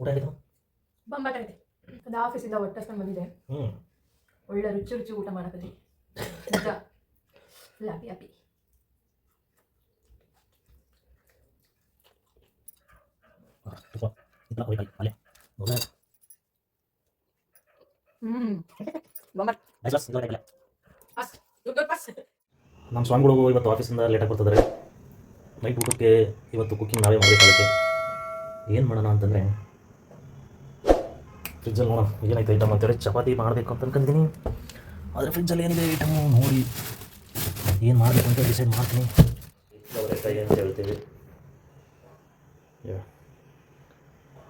ಊಟ ಆಗಿದ್ದು ಬಂಬಾಟ ಇದೆ. ಅದು ಆಫೀಸಿಂದ ಹೊಟ್ಟೆಸ್ಕೊಂಡು ಬಂದಿದೆ ಹ್ಞೂ ಒಳ್ಳೆ ರುಚಿ ರುಚಿ ಊಟ ಮಾಡಕತ್ತಿ. ನಿಜ ಫುಲ್ ಹ್ಯಾಪಿ ಹ್ಯಾಪಿ ನಮ್ಮ ಸ್ವಾಮಿಗಳು ಇವತ್ತು ಆಫೀಸಿಂದ ಲೇಟಾಗಿ ಬರ್ತಿದ್ದಾರೆ ನೈಟ್ ಊಟಕ್ಕೆ ಇವತ್ತು ಕುಕ್ಕಿಂಗ್ ನಾವೇ ಮಾಡಬೇಕಾಗುತ್ತೆ ಏನು ಮಾಡೋಣ ಅಂತಂದರೆ ಫ್ರಿಜ್ಜಲ್ಲಿ ನೋಡೋಣ ಏನಾಯ್ತು ಐಟಮ್ ಅಂತೇಳಿ ಚಪಾತಿ ಮಾಡಬೇಕು ಅಂತ ಅನ್ಕೊಂಡಿದ್ದೀನಿ ಆದರೆ ಫ್ರಿಜ್ಜಲ್ಲಿ ಏನಿದೆ ಐಟಮು ನೋಡಿ, ಏನು ಮಾಡಬೇಕು ಅಂತ ಡಿಸೈಡ್ ಮಾಡ್ತೀನಿ. ಅವರೆಕಾಯಿ ಅಂತ ಹೇಳ್ತೀವಿ.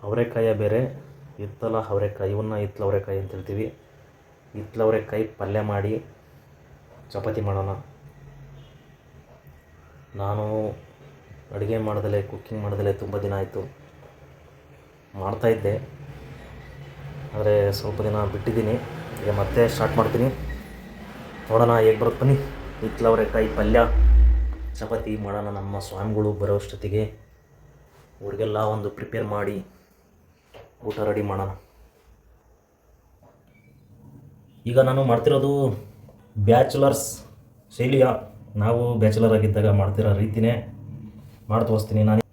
ಅವರೆಕಾಯ ಬೇರೆ, ಹಿತ್ತಲ ಅವರೆಕಾಯಿ ಇವನ್ನ ಹಿತ್ತಲ ಅವರೆಕಾಯಿ ಅಂತ ಹೇಳ್ತೀವಿ. ಇತ್ತಲ ಅವರೆಕಾಯಿ ಪಲ್ಯ ಮಾಡಿ, ಚಪಾತಿ ಮಾಡೋಣ. ನಾನು ಅಡುಗೆ ಮಾಡ್ದಲೇ ಕುಕ್ಕಿಂಗ್ ಮಾಡ್ದಲೇ ತುಂಬ ದಿನ ಆಯಿತು. ಮಾಡ್ತಾಯಿದ್ದೆ ಆದರೆ ಸ್ವಲ್ಪ ದಿನ ಬಿಟ್ಟಿದ್ದೀನಿ. ಈಗ ಮತ್ತೆ ಸ್ಟಾರ್ಟ್ ಮಾಡ್ತೀನಿ. ನೋಡೋಣ, ಹೇಗೆ ಬರುತ್ತೆ. ಬನ್ನಿ. ಹಿತ್ಲವರೆಕಾಯಿ ಪಲ್ಯ. ಚಪಾತಿ ಮಾಡೋಣ ನಮ್ಮ ಸ್ವಾಮಿಗಳು ಬರೋಷ್ಟೊತ್ತಿಗೆ ಅವ್ರಿಗೆಲ್ಲ ಒಂದು ಪ್ರಿಪೇರ್ ಮಾಡಿ ಊಟ ರೆಡಿ ಮಾಡೋಣ. ಈಗ ನಾನು ಮಾಡ್ತಿರೋದು ಬ್ಯಾಚುಲರ್ಸ್ ಶೈಲಿಯ. ನಾವು ಬ್ಯಾಚುಲರ್ ಆಗಿದ್ದಾಗ ಮಾಡ್ತಿರೋ ರೀತಿನೇ. ಮಾಡಿ ತೋರಿಸ್ತೀನಿ. ನಾನು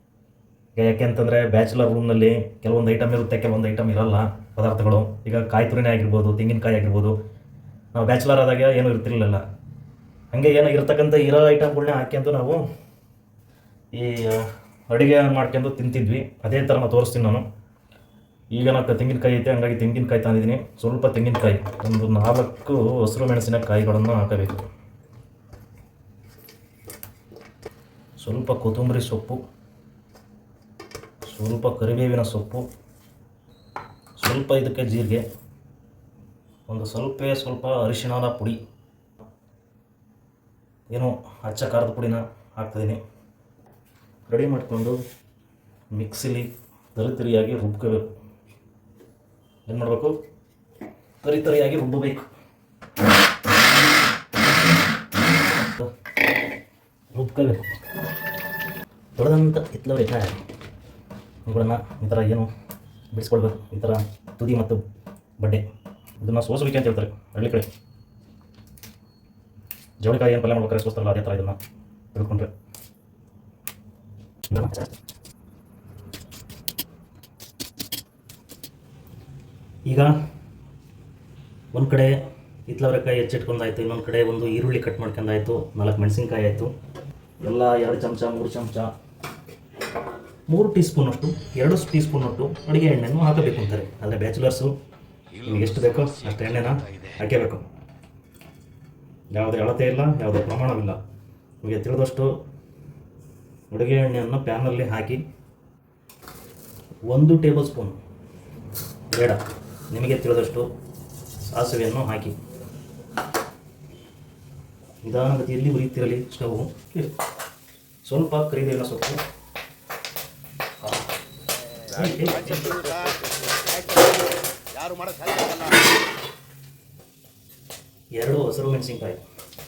ಯಾಕೆ ಅಂತಂದರೆ ಬ್ಯಾಚುಲರ್ ರೂಮ್ನಲ್ಲಿ ಕೆಲವೊಂದು ಐಟಮ್ ಇರುತ್ತೆ, ಕೆಲವೊಂದು ಐಟಮ್ ಇರಲ್ಲ ಪದಾರ್ಥಗಳು. ಈಗ ಕಾಯಿ ತುರಿನೇ ಆಗಿರ್ಬೋದು ತೆಂಗಿನಕಾಯಿ ಆಗಿರ್ಬೋದು. ನಾವು ಬ್ಯಾಚುಲರ್ ಆದಾಗ ಏನೂ ಇರ್ತಿರ್ಲಿಲ್ಲ. ಹಾಗೆ ಏನೋ ಇರ್ತಕ್ಕಂಥ ಇರೋ ಐಟಮ್ಗಳನ್ನ ಹಾಕ್ಯಂತು ನಾವು ಈ ಅಡುಗೆ ಮಾಡ್ಕೊಂಡು ತಿಂತಿದ್ವಿ. ಅದೇ ಥರ ನಾನು ತೋರಿಸ್ತೀನಿ ನಾನು. ಈಗ ನಾವು ತೆಂಗಿನಕಾಯಿ ಐತೆ, ಹಂಗಾಗಿ ತೆಂಗಿನಕಾಯಿ ತಂದಿದ್ದೀನಿ. ಸ್ವಲ್ಪ ತೆಂಗಿನಕಾಯಿ ಒಂದು ನಾಲ್ಕು ಹಸಿರು ಮೆಣಸಿನ ಕಾಯಿಗಳನ್ನು ಹಾಕಬೇಕು. ಸ್ವಲ್ಪ ಕೊತ್ತಂಬರಿ ಸೊಪ್ಪು. ಸ್ವಲ್ಪ ಕರಿಬೇವಿನ ಸೊಪ್ಪು, ಸ್ವಲ್ಪ ಇದಕ್ಕೆ ಜೀರಿಗೆ, ಒಂದು ಸ್ವಲ್ಪ ಸ್ವಲ್ಪ ಅರಿಶಿಣದ ಪುಡಿ, ಏನೋ ಅಚ್ಚ ಖಾರದ ಪುಡಿನ ಹಾಕ್ತಿದ್ದೀನಿ. ರೆಡಿ ಮಾಡಿಕೊಂಡು ಮಿಕ್ಸಿಲಿ ತರಿ ತರಿಯಾಗಿ ರುಬ್ಕೋಬೇಕು. ಏನು ಮಾಡಬೇಕು? ತರಿ ತರಿಯಾಗಿ ರುಬ್ಬಬೇಕು ರುಬ್ಕೋಬೇಕು. ತೊಳೆದಂಥ ಹಿತ್ಲವರೆಕಾಯಿ ಇವುಗಳನ್ನು ಈ ಥರ ಏನು ಬಿಡಿಸ್ಕೊಳ್ಬೇಕು ಈ ಥರ ತುದಿ ಮತ್ತು ಬಡ್ಡೆ. ಇದನ್ನು ಸೋಸುವಿಕೆ ಅಂತ ಹೇಳ್ತಾರೆ. ಹಳ್ಳಿ ಕಡೆ. ಜವಳಿಕಾಯಿ ಏನು ಪಲ್ಯ ಮಾಡ್ಬೇಕಾದ್ರೆ ಸೋಸ್ತಾರಲ್ಲ, ಅದೇ ಥರ ಇದನ್ನು ತಿಳ್ಕೊಂಡ್ರೆ ಈಗ ಒಂದು ಕಡೆ ಹಿತ್ಲವರೆಕಾಯಿ ಹೆಚ್ಚಿಟ್ಕೊಂಡಾಯ್ತು, ಇನ್ನೊಂದು ಕಡೆ ಒಂದು ಈರುಳ್ಳಿ ಕಟ್ ಮಾಡ್ಕೊಂಡಾಯಿತು, ನಾಲ್ಕು ಮೆಣಸಿನ್ಕಾಯಿ ಆಯಿತು. ಎಲ್ಲ ಎರಡು ಚಮಚ, ಮೂರು ಚಮಚ ಮೂರು ಟೀ ಸ್ಪೂನಷ್ಟು ಎರಡು ಟೀ ಸ್ಪೂನಷ್ಟು ಅಡುಗೆ ಎಣ್ಣೆಯನ್ನು ಹಾಕಬೇಕು ಅಂತಾರೆ. ಆದರೆ ಬ್ಯಾಚುಲರ್ಸು, ನಿಮಗೆ ಎಷ್ಟು ಬೇಕೋ ಅಷ್ಟು ಎಣ್ಣೆನ ಹಾಕಬೇಕು ಯಾವುದೇ ಅಳತೆ ಇಲ್ಲ, ಯಾವುದೇ ಪ್ರಮಾಣವಿಲ್ಲ. ನಿಮಗೆ ತಿಳಿದಷ್ಟು ಅಡುಗೆ ಎಣ್ಣೆಯನ್ನು ಪ್ಯಾನಲ್ಲಿ ಹಾಕಿ ಒಂದು ಟೇಬಲ್ ಸ್ಪೂನ್ ಬೇಡ, ನಿಮಗೆ ತಿಳಿದಷ್ಟು ಸಾಸಿವೆಯನ್ನು ಹಾಕಿ. ನಿಧಾನಗತಿಯಲ್ಲಿ ಉರಿತಿರಲಿ ಸ್ಟವ್. ಸ್ವಲ್ಪ ಕರಿಬೇವಿನ ಸೊಪ್ಪು. ಯಾರು ಎರಡು ಹಸಿರು ಮೆಣಸಿನ್ಕಾಯಿ.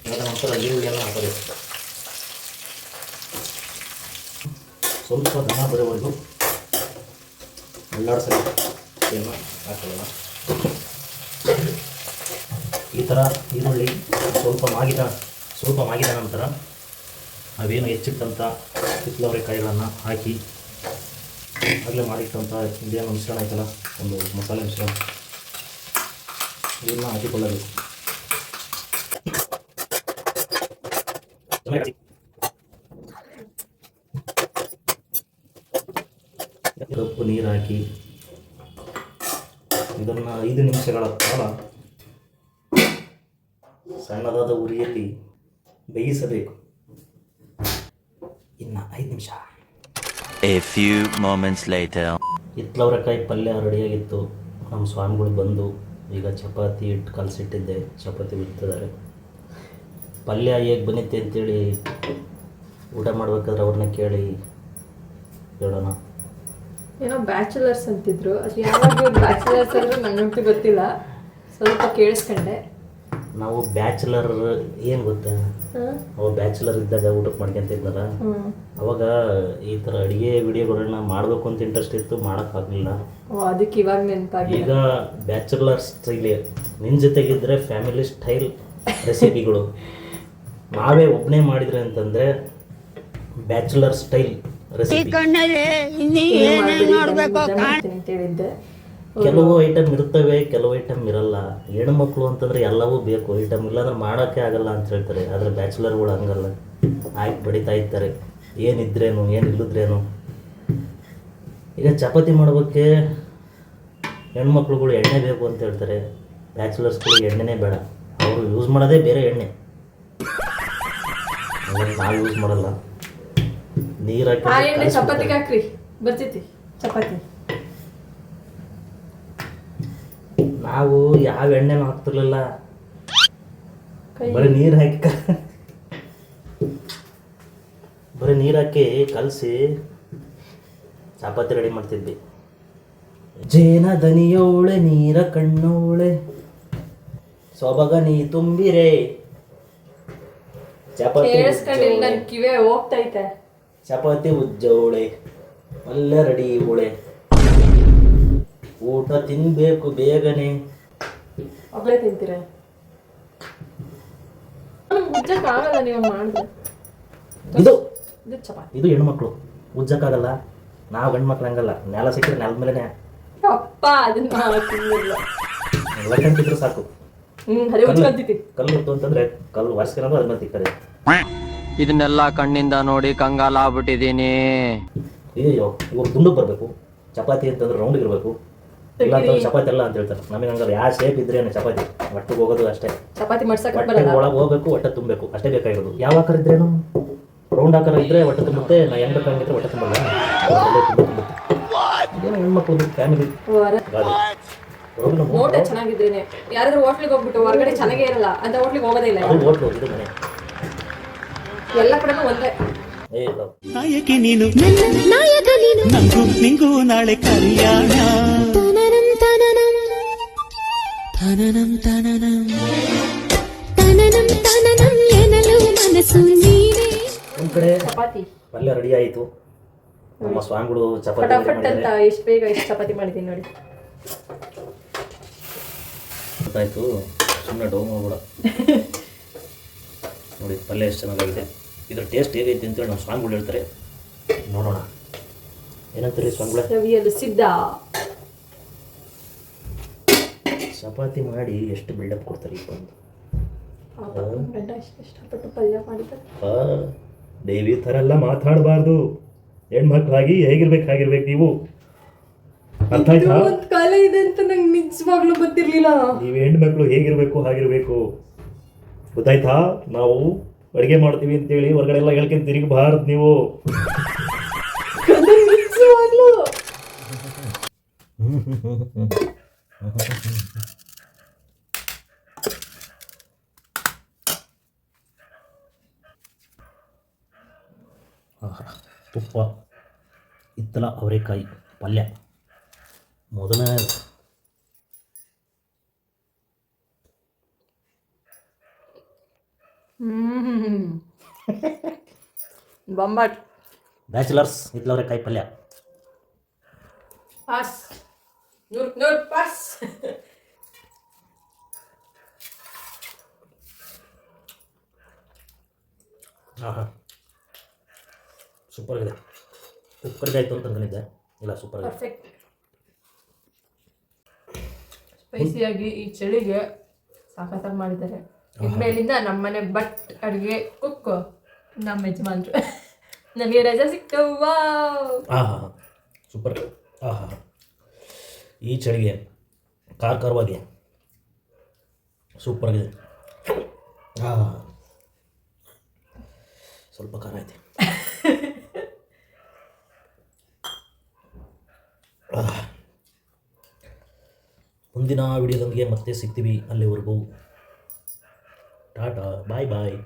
ಅದರ ನಂತರ ಈರುಳ್ಳಿಯನ್ನು ಹಾಕಬೇಕು ಸ್ವಲ್ಪ ಘಮ ಬರೋವರೆಗೂ ಎಲ್ಲಾಡಿಸಲಿ ಏನು ಈ ಥರ ಈರುಳ್ಳಿ ಸ್ವಲ್ಪ ಮಾಗಿದ ಸ್ವಲ್ಪ ಮಾಗಿದ ನಂತರ ನಾವೇನು ಹೆಚ್ಚಿಟ್ಟಂಥ ಕಾಯಿಗಳನ್ನು ಹಾಕಿ ಆಗಲೇ ಮಾಡಿಟ್ಟಂಥ ಇದೇನು ಮಿಶ್ರಣ ಐತಲ್ಲ ಒಂದು ಮಸಾಲೆ ಮಿಶ್ರಣ. ಇದನ್ನು ಹಾಕಿಕೊಳ್ಳಬೇಕು. ಉಪ್ಪು ನೀರು ಹಾಕಿ, ಇದನ್ನು ಐದು ನಿಮಿಷಗಳ ಕಾಲ ಸಣ್ಣದಾದ ಉರಿಯಲ್ಲಿ ಬೇಯಿಸಬೇಕು. ಇನ್ನು ಐದು ನಿಮಿಷ. A ಫ್ಯೂ ಮೊಮೆಂಟ್ಸ್ ಲೈಟರ್ ಹಿತ್ಲವರೆಕಾಯಿ ಪಲ್ಯ ರೆಡಿಯಾಗಿತ್ತು. ನಮ್ಮ ಸ್ವಾಮಿಗಳು ಬಂದು ಈಗ ಚಪಾತಿ ಇಟ್ಟು ಕಲಸಿಟ್ಟಿದ್ದೆ. ಚಪಾತಿ ಬಿಡ್ತಿದ್ದಾರೆ ಪಲ್ಯ ಹೇಗೆ ಬಂದಿತ್ತೆ ಅಂತೇಳಿ ಊಟ ಮಾಡ್ಬೇಕಾದ್ರೆ ಅವ್ರನ್ನ ಕೇಳಿ ಹೇಳೋಣ. ಏನೋ ಬ್ಯಾಚುಲರ್ಸ್ ಅಂತಿದ್ರು. ಅದು ಯಾವಾಗ ಬ್ಯಾಚುಲರ್ಸ್ ಅಂದ್ರೆ ನನಗಂತೂ ಗೊತ್ತಿಲ್ಲ. ಸ್ವಲ್ಪ ಕೇಳಿಸ್ಕೊಂಡೆ. ನಾವು ಬ್ಯಾಚುಲರ್ ಏನು ಗೊತ್ತಾ? ಅವಾಗ ಬ್ಯಾಚುಲರ್ ಇದ್ದಾಗ ಊಟಕ್ಕೆ ಮಾಡ್ಕೊಂತ ಇದ್ನಲ್ಲ ಅವಾಗ ಈ ಥರ ಅಡುಗೆ ವಿಡಿಯೋಗಳನ್ನ ಮಾಡಬೇಕು ಅಂತ ಇಂಟ್ರೆಸ್ಟ್ ಇತ್ತು ಮಾಡೋಕ್ಕಾಗಲಿಲ್ಲ ಅದಕ್ಕೆ ಇವಾಗ ನೆನಪಾಗಿ ಈಗ ಬ್ಯಾಚುಲರ್ ಸ್ಟೈಲ್ ನಿನ್ನ ಜೊತೆಗಿದ್ರೆ ಫ್ಯಾಮಿಲಿ ಸ್ಟೈಲ್ ರೆಸಿಪಿಗಳು ನಾವೇ ಒಬ್ಬನೇ ಮಾಡಿದ್ರೆ ಅಂತಂದರೆ ಬ್ಯಾಚುಲರ್ ಸ್ಟೈಲ್ ರೆಸಿಪಿ ಅಂತ ಹೇಳಿದ್ದೆ. ಕೆಲವು ಐಟಮ್ ಇರ್ತವೆ ಕೆಲವು ಐಟಮ್ ಇರಲ್ಲ. ಹೆಣ್ಮಕ್ಳು ಅಂತಂದ್ರೆ ಎಲ್ಲವೂ ಬೇಕು. ಐಟಮ್ ಇಲ್ಲಾಂದ್ರೆ ಮಾಡೋಕ್ಕೆ ಆಗಲ್ಲ ಅಂತ ಹೇಳ್ತಾರೆ. ಆದರೆ ಬ್ಯಾಚುಲರ್ಗಳು ಹಂಗಲ್ಲ. ಆಯ್ತು ಬಡಿತಾ ಇರ್ತಾರೆ. ಏನಿದ್ರೇನು ಏನಿಲ್ಲದ್ರೇನು ಈಗ ಚಪಾತಿ ಮಾಡೋದಕ್ಕೆ ಹೆಣ್ಮಕ್ಳುಗಳು ಎಣ್ಣೆ ಬೇಕು ಅಂತ ಹೇಳ್ತಾರೆ. ಬ್ಯಾಚುಲರ್ಸ್ಗಳು ಎಣ್ಣೆನೇ ಬೇಡ. ಅವರು ಯೂಸ್ ಮಾಡೋದೇ ಬೇರೆ ಎಣ್ಣೆ. ನಾವು ಯೂಸ್ ಮಾಡಲ್ಲ. ನೀರು ಆ ಹಾಕಿ ಎಣ್ಣೆ ಚಪಾತಿಗೆ ಹಾಕ್ರಿ. ಬರ್ತೈತಿ. ಚಪಾತಿ. ನಾವು ಯಾವ ಎಣ್ಣೆನೂ ಹಾಕ್ತಿರ್ಲಿಲ್ಲ. ಬರೀ ನೀರು ಹಾಕಿ ಬರೀ ನೀರು ಹಾಕಿ ಕಲಸಿ ಚಪಾತಿ ರೆಡಿ ಮಾಡ್ತಿದ್ವಿ. ಜೇನ ದನಿಯೋಳೆ ನೀರ ಕಣ್ಣೋಳೆ ಸೊಬಗ ನೀ ತುಂಬಿರೆ. ಚಪಾತಿ ಕೇಳಿಸ್ಕೊಂಡಿಲ್ಲ ಉಜ್ಜೋಳೆ, ನನ್ ಕಿವೆ ಹೋಗ್ತೈತೆ. ಚಪಾತಿ ಉಜ್ಜೋಳೆ ಒಳ್ಳೆ ರೆಡಿ ಓಳೆ ಊಟ ತಿನ್ಬೇಕು ಬೇಗನೆ. ಒಬ್ಳೆ ತಿಂತೀರ? ಆಗಲ್ಲ ನೀವು ಮಾಡಿದ್ರೆ. ಇದು ಇದು ಚಪಾತಿ. ಇದು ಹೆಣ್ಮಕ್ಳು. ಉಜ್ಜಕ್ಕಾಗಲ್ಲ ನಾವು ಗಂಡ್ಮಕ್ಳು ಹಂಗಲ್ಲ. ನೆಲ ಸಿಕ್ಕರೆ ನೆಲದ ಮೇಲೆ ಅಪ್ಪ ಅದನ್ನ ನಾವ್ ತಿನ್ನಲ್ಲ ಲಕ್ಕಂತಿದ್ರು ಸಾಕು. ಕಲ್ಲು ಹೊತ್ತು ಅಂತಂದ್ರೆ ಕಲ್ಲು ವರ್ಷಕ್ಕಿರೋದು ಅದ್ರ ಮೇಲೆ ತಿಕ್ಕದೆ ಇದನ್ನೆಲ್ಲ ಕಣ್ಣಿಂದ ನೋಡಿ ಕಂಗಾಲ ಆಗ್ಬಿಟ್ಟಿದೀನಿ ಇವ್ರು ತುಂಡು ಬರಬೇಕು. ಚಪಾತಿ ಅಂತಂದ್ರೆ ರೌಂಡ್ ಇರಬೇಕು. ಇಲ್ಲ ಅಂತಂದ್ರೆ ಚಪಾತಿ ಅಲ್ಲ ಅಂತ ಹೇಳ್ತಾರೆ. ನಮಗೆ ಹಂಗಲ್ಲ ಯಾವ ಶೇಪ್ ಇದ್ರೇನೆ ಚಪಾತಿ? ಒಟ್ಟಿಗೆ ಹೋಗೋದು ಅಷ್ಟೇ. ಚಪಾತಿ ಮಾಡ್ಸಕ್ಕೆ ಹೊಟ್ಟೆ ಬರಲ್ಲ. ಒಳಗೆ ಹೋಗಬೇಕು ಹೊಟ್ಟೆ ತುಂಬಬೇಕು. ಅಷ್ಟೇ ಬೇಕಾಗಿರೋದು. ಯಾವ ಆಕಾರ ಇದ್ರೇನು ರೌಂಡ್ ಆಕಾರ ಇದ್ರೆ ಹೊಟ್ಟೆ ತುಂಬುತ್ತೆ ನಾ ಹೆಂಗ್ ಇದ್ರೆ ಹೊಟ್ಟೆ ತುಂಬಲ್ಲ. ತುಂಬ ತುಂಬುತ್ತೆ. ಇದೇನು ಹೆಣ್ಮಕ್ಳು ಫ್ಯಾಮಿಲಿ ಗಾಡಿ ಹೊರಗಿನ ನೋಟ ಚೆನ್ನಾಗಿದ್ರೇನೆ. ಯಾರಾದ್ರೂ ಹೋಟ್ಲಿಗೆ ಹೋಗ್ಬಿಟ್ಟು ಹೊರಗಡೆ ಚೆನ್ನಾಗೇ ಇರಲ್ಲ. ಅಂತ ಹೋಟ್ಲಿಗೆ ಹೋಗೋದೇ ಇಲ್ಲ ಅದು ಹೋಟ್ಲು ಇದು ಮನೆ. ಎಲ್ಲ ಕಡೆನೂ ಒಂದೇ. ಏ ಇಲ್ಲ. ನಾಯಕಿ ನೀನು. ನಂಗೂ ನಿಂಗೂ ನಾಳೆ ಕಲ್ಯಾಣ ತನನಂ ತನನಂ. ತನನಂ ತನನಂ ಎನ್ನಲು ಮನಸ್ಸು ನೀನೇ. ಒಂದ್ ಕಡೆ ಚಪಾತಿ. ಪಲ್ಯ ರೆಡಿ ಆಯಿತು. ನಮ್ಮ ಸ್ವಾಮಿಗಳು ಚಪಾತಿ ready ಫಟಾಫಟ್ ಅಂತ ಮಾಡಿದ್ದಾರೆ. ಎಷ್ಟು ಬೇಗ ಎಷ್ಟು ಚಪಾತಿ ಮಾಡಿದ್ದೀನಿ ನೋಡಿ. ಗೊತ್ತಾಯ್ತು. ಸುಮ್ಮನೆ ಡೌ ಮಾಡ್ಬೇಡ. ನೋಡಿ ಪಲ್ಯ ಎಷ್ಟು ಚೆನ್ನಾಗಿದೆ ಇದ್ರ ಟೇಸ್ಟ್ ಹೇಗೈತೆ ಅಂತೇಳಿ ನಮ್ಮ ಸ್ವಾಮಿಗಳು ಹೇಳ್ತಾರೆ. ನೋಡೋಣ. ಏನಂತಾರೆ ಸ್ವಾಮಿಗಳೇ? ಸವಿಯಲು ಸಿದ್ಧ. ಚಪಾತಿ ಮಾಡಿ ಎಷ್ಟು ಬಿಲ್ಡಪ್ ಕೊಡ್ತಾರೆ ಈಗ ಬಂದು ಇಷ್ಟಪಟ್ಟು ಪಲ್ಯ ಮಾಡಿದ್ದಾರೆ ದೇವಿ ಥರ ಎಲ್ಲ ಮಾತಾಡಬಾರ್ದು. ಹೆಣ್ಮಕ್ಳಾಗಿ ಹೇಗಿರ್ಬೇಕು ಹಾಗಿರ್ಬೇಕು ನೀವು? ಅರ್ಥ ಆಯ್ತಾ? ಒಂದ್ ಕಾಲ ಇದೆ ಅಂತ ನಂಗೆ ನಿಜವಾಗ್ಲೂ ಗೊತ್ತಿರಲಿಲ್ಲ. ನೀವು ಹೆಣ್ಮಕ್ಳು ಹೇಗಿರಬೇಕು ಹಾಗಿರ್ಬೇಕು? ಗೊತ್ತಾಯ್ತಾ? ನಾವು ಅಡುಗೆ ಮಾಡ್ತೀವಿ ಅಂತೇಳಿ ಹೊರಗಡೆ ಎಲ್ಲ ಹೇಳ್ಕೊಂಡು ತಿರುಗಬಾರ್ದು ನೀವು. ನಿಜವಾಗ್ಲೂ. ತುಪ್ಪ ಇತ್ತಲ ಅವರೆಕಾಯಿ ಪಲ್ಯ. ಮೊದಲನೇ ಬೊಂಬಾಟ್. ಬ್ಯಾಚುಲರ್ಸ್ ಇತ್ತಲ ಅವರೆಕಾಯಿ ಪಲ್ಯ. ಪಾಸ್ ನೂರ್ nur, ಪಾಸ್ ಆಹಾ. ಸೂಪರ್ ಇದೆ. ಕಡಿಮೆ ಆಯಿತು ಅಂತ ಅನ್ಕೊಂಡಿದ್ದೆ ಇಲ್ಲ ಸೂಪರ್ ಇದೆ ಪರ್ಫೆಕ್ಟ್ ಸ್ಪೈಸಿಯಾಗಿ ಈ ಚಳಿಗೆ ಸಾಕತ್ತಾಗಿ ಮಾಡಿದ್ದಾರೆ. ಇನ್ಮೇಲಿಂದ ನಮ್ಮನೆ ಬಟ್ ಅಡುಗೆ ಕುಕ್ ನಮ್ಮ ಯಜಮಾನ್ರು. ನಮಗೆ ರಜಾ ಸಿಕ್ಕವ್ವ ಆಹಾ. ಸೂಪರ್ ಆಹಾ. ಈ ಚಳಿಗೆ ಖಾರ ಸೂಪರ್ ಆಹಾ ಸ್ವಲ್ಪ ಖಾರ ಐತೆ. ಮುಂದಿನ ವಿಡಿಯೋದೊಂದಿಗೆ ಮತ್ತೆ ಸಿಗ್ತೀವಿ ಅಲ್ಲಿವರೆಗೂ. ಟಾಟಾ ಬಾಯ್ ಬಾಯ್